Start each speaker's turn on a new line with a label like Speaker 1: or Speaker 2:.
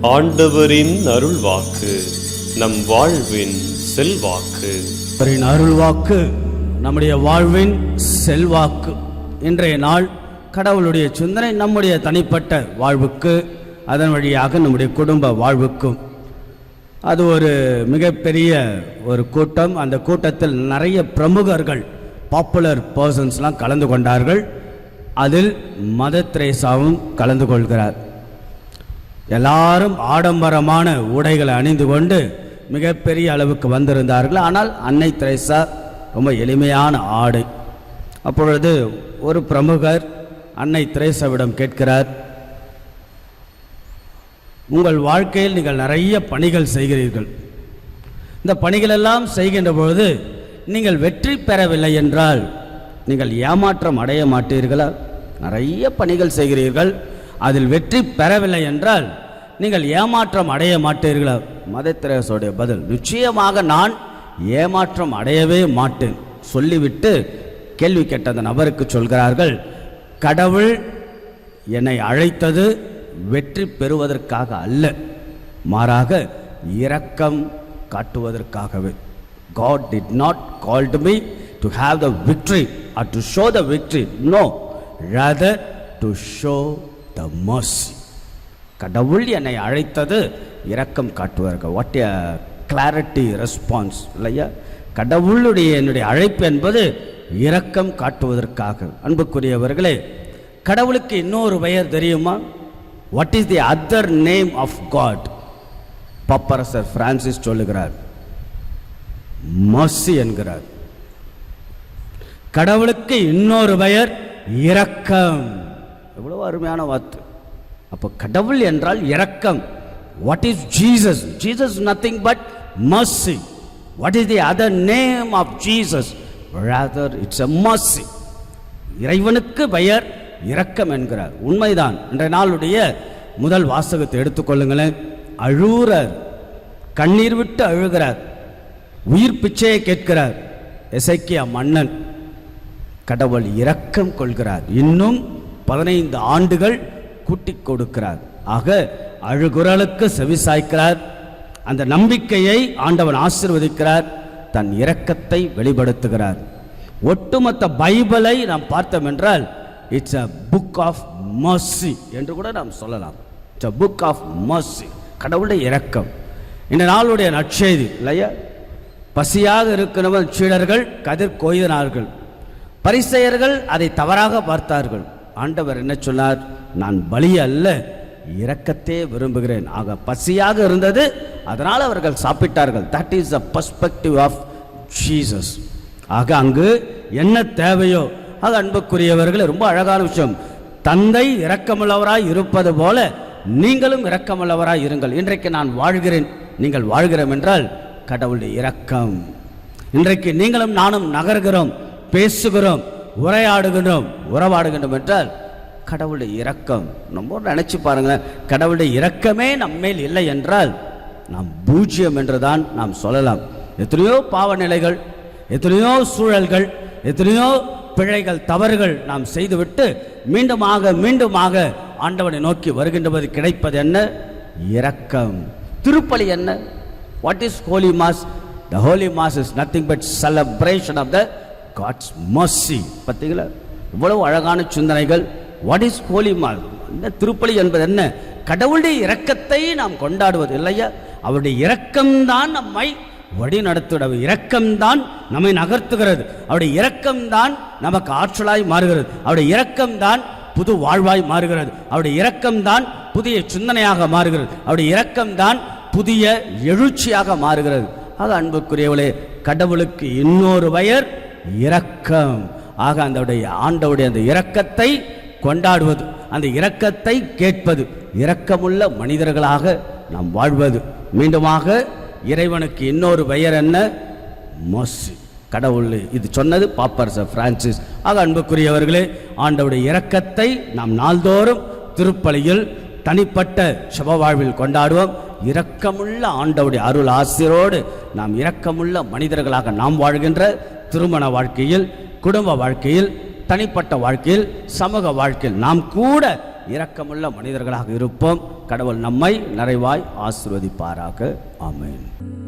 Speaker 1: ஆண்டவரின் அருள்வாக்கு நம் வாழ்வின் செல்வாக்கு.
Speaker 2: அருள்வாக்கு நம்முடைய வாழ்வின் செல்வாக்கு. இன்றைய நாள் கடவுளுடைய சிந்தனை நம்முடைய தனிப்பட்ட வாழ்வுக்கு அதன் வழியாக நம்முடைய குடும்ப வாழ்வுக்கும். அது ஒரு மிகப்பெரிய ஒரு கூட்டம். அந்த கூட்டத்தில் நிறைய பிரமுகர்கள் பாப்புலர் பர்சன்ஸ்லாம் கலந்து கொண்டார்கள். அதில் மத திரேசாவும் கலந்து கொள்கிறார். எல்லாரும் ஆடம்பரமான உடைகளை அணிந்து கொண்டு மிகப்பெரிய அளவுக்கு வந்திருந்தார்கள். ஆனால் அன்னை திரைசா ரொம்ப எளிமையான ஆடை. அப்பொழுது ஒரு பிரமுகர் அன்னை திரேசாவிடம் கேட்கிறார் உங்கள் வாழ்க்கையில் நீங்கள் நிறைய பணிகள் செய்கிறீர்கள். இந்த பணிகளெல்லாம் செய்கின்ற பொழுது நீங்கள் வெற்றி பெறவில்லை என்றால் நீங்கள் ஏமாற்றம் அடைய மாட்டீர்களா? நிறைய பணிகள் செய்கிறீர்கள். அதில் வெற்றி பெறவில்லை என்றால் நீங்கள் ஏமாற்றம் அடைய மாட்டீர்களா? மதத்திரேசோடைய பதில் நிச்சயமாக நான் ஏமாற்றம் அடையவே மாட்டேன். சொல்லிவிட்டு கேள்வி கேட்ட அந்த நபருக்கு சொல்கிறார்கள் கடவுள் என்னை அழைத்தது வெற்றி பெறுவதற்காக அல்ல மாறாக இரக்கம் காட்டுவதற்காகவே. God did not call me to have the victory or to show the victory no rather to show the the கடவுள் என்னை அழைத்தது இரக்கம் காட்டுவார்கள். வாட் எ கிளாரிட்டி ரெஸ்பான்ஸ் இல்லையா? கடவுளுடைய என்னுடைய அழைப்பு என்பது இரக்கம் காட்டுவதற்காக. அன்புக்குரியவர்களே கடவுளுக்கு இன்னொரு பெயர் தெரியுமா? What is the other name of God பப்பரசர் Francis சொல்லுகிறார். மர்சி என்கிறார். கடவுளுக்கு இன்னொரு பெயர் இரக்கம். எவ்வளவு அருமையான வார்த்தை. அப்போ கடவுள் என்றால் இரக்கம். What is Jesus Jesus nothing but mercy what is the other name of Jesus rather it's a mercy இறைவனுக்கு பெயர் இரக்கம் என்கிறார். உண்மைதான். இன்றைய நாளுடைய முதல் வாசகத்தை எடுத்துக்கொள்ளுங்களேன் அழுகிறார். கண்ணீர் விட்டு அழுகிறார். உயிர் பிச்சையை கேட்கிறார். எசைக்கியா மன்னன். கடவுள் இரக்கம் கொள்கிறார். இன்னும் பதினைந்து ஆண்டுகள் கூட்டிக் கொடுக்கிறார். ஆக அழுகுரலுக்கு செவிசாய்க்கிறார் அந்த நம்பிக்கையை ஆண்டவன் ஆசீர்வதிக்கிறார். தன் இரக்கத்தை வெளிப்படுத்துகிறார். ஒட்டுமொத்த பைபிளை நாம் பார்த்தோம் என்றால் it's a book of mercy என்று கூட நாம் சொல்லலாம். It's a book of mercy கடவுளுடைய இரக்கம். இந்த நாளுடைய நற்செய்தி இல்லையா? பசியாக இருக்கிறவன் சீடர்கள் கதிர் கொய்தினார்கள். பரிசெயர்கள் அதை தவறாக பார்த்தார்கள். ஆண்டவர் என்ன சொன்னார்? நான் பலி அல்ல இரக்கத்தே விரும்புகிறேன். ஆக பசியாக இருந்தது அதனால் அவர்கள் சாப்பிட்டார்கள். That is the perspective of Jesus ஆக அங்கு என்ன தேவையோ? ஆக அன்புக்குரியவர்கள் ரொம்ப அழகான விஷயம். தந்தை இரக்கமுள்ளவராய் இருப்பது போல நீங்களும் இரக்கமுள்ளவராய் இருங்கள். இன்றைக்கு நான் வாழ்கிறேன் நீங்கள் வாழ்கிறோம் என்றால் கடவுளுடைய இரக்கம். இன்றைக்கு நீங்களும் நானும் நகர்கிறோம் பேசுகிறோம் உரையாடுகின்றோம். உறவாடுகின்றோம் என்றால் கடவுளுடைய இரக்கம். ரொம்ப நினைச்சு பாருங்களேன் கடவுளுடைய இரக்கமே நம்மேல் இல்லை என்றால் நாம் பூஜ்ஜியம் என்றுதான் நாம் சொல்லலாம். எத்தனையோ பாவ நிலைகள் எத்தனையோ சூழல்கள் எத்தனையோ பிழைகள் தவறுகள் நாம் செய்துவிட்டு மீண்டுமாக மீண்டுமாக ஆண்டவனை நோக்கி வருகின்றபோது கிடைப்பது என்ன? இரக்கம். திருப்பலி என்ன? What is holy mass the holy mass is nothing but celebration of the God's mercy பார்த்தீங்களா இவ்வளவு அழகான சிந்தனைகள். வாட் இஸ் ஹோலி மாஸ் இந்த திருப்பலி என்பது என்ன? கடவுளுடைய இரக்கத்தை நாம் கொண்டாடுவது இல்லையா? அவருடைய இரக்கம்தான் நம்மை வழி நடத்துகிறது இரக்கம்தான் நம்மை நகர்த்துகிறது. அவருடைய இரக்கம்தான் நமக்கு ஆற்றலாய் மாறுகிறது. அவருடைய இரக்கம்தான் புது வாழ்வாய் மாறுகிறது. அவருடைய இரக்கம்தான் புதிய சிந்தனையாக மாறுகிறது. அவருடைய இரக்கம்தான் புதிய எழுச்சியாக மாறுகிறது. ஆக அன்புக்குரியவளே கடவுளுக்கு இன்னொரு பெயர் இரக்கம். ஆக அந்தவுடைய ஆண்டவுடைய அந்த இரக்கத்தை கொண்டாடுவது அந்த இரக்கத்தை கேட்பது இரக்கமுள்ள மனிதர்களாக நாம் வாழ்வது. மீண்டுமாக இறைவனுக்கு இன்னொரு பெயர் என்ன? மோசி. கடவுள் இது சொன்னது பாப்பரச பிரான்சிஸ். ஆக அன்புக்குரியவர்களே ஆண்டவுடைய இரக்கத்தை நாம் நாள்தோறும் திருப்பலியில் தனிப்பட்ட சுப வாழ்வில் கொண்டாடுவோம். இரக்கமுள்ள ஆண்டவுடைய அருள் ஆசிரோடு நாம் இரக்கமுள்ள மனிதர்களாக நாம் வாழ்கின்ற திருமண வாழ்க்கையில் குடும்ப வாழ்க்கையில் தனிப்பட்ட வாழ்க்கையில் சமூக வாழ்க்கையில் நாம் கூட இரக்கமுள்ள மனிதர்களாக இருப்போம். கடவுள் நம்மை நிறைவாய் ஆசிர்வதிப்பாராக. ஆமேன்.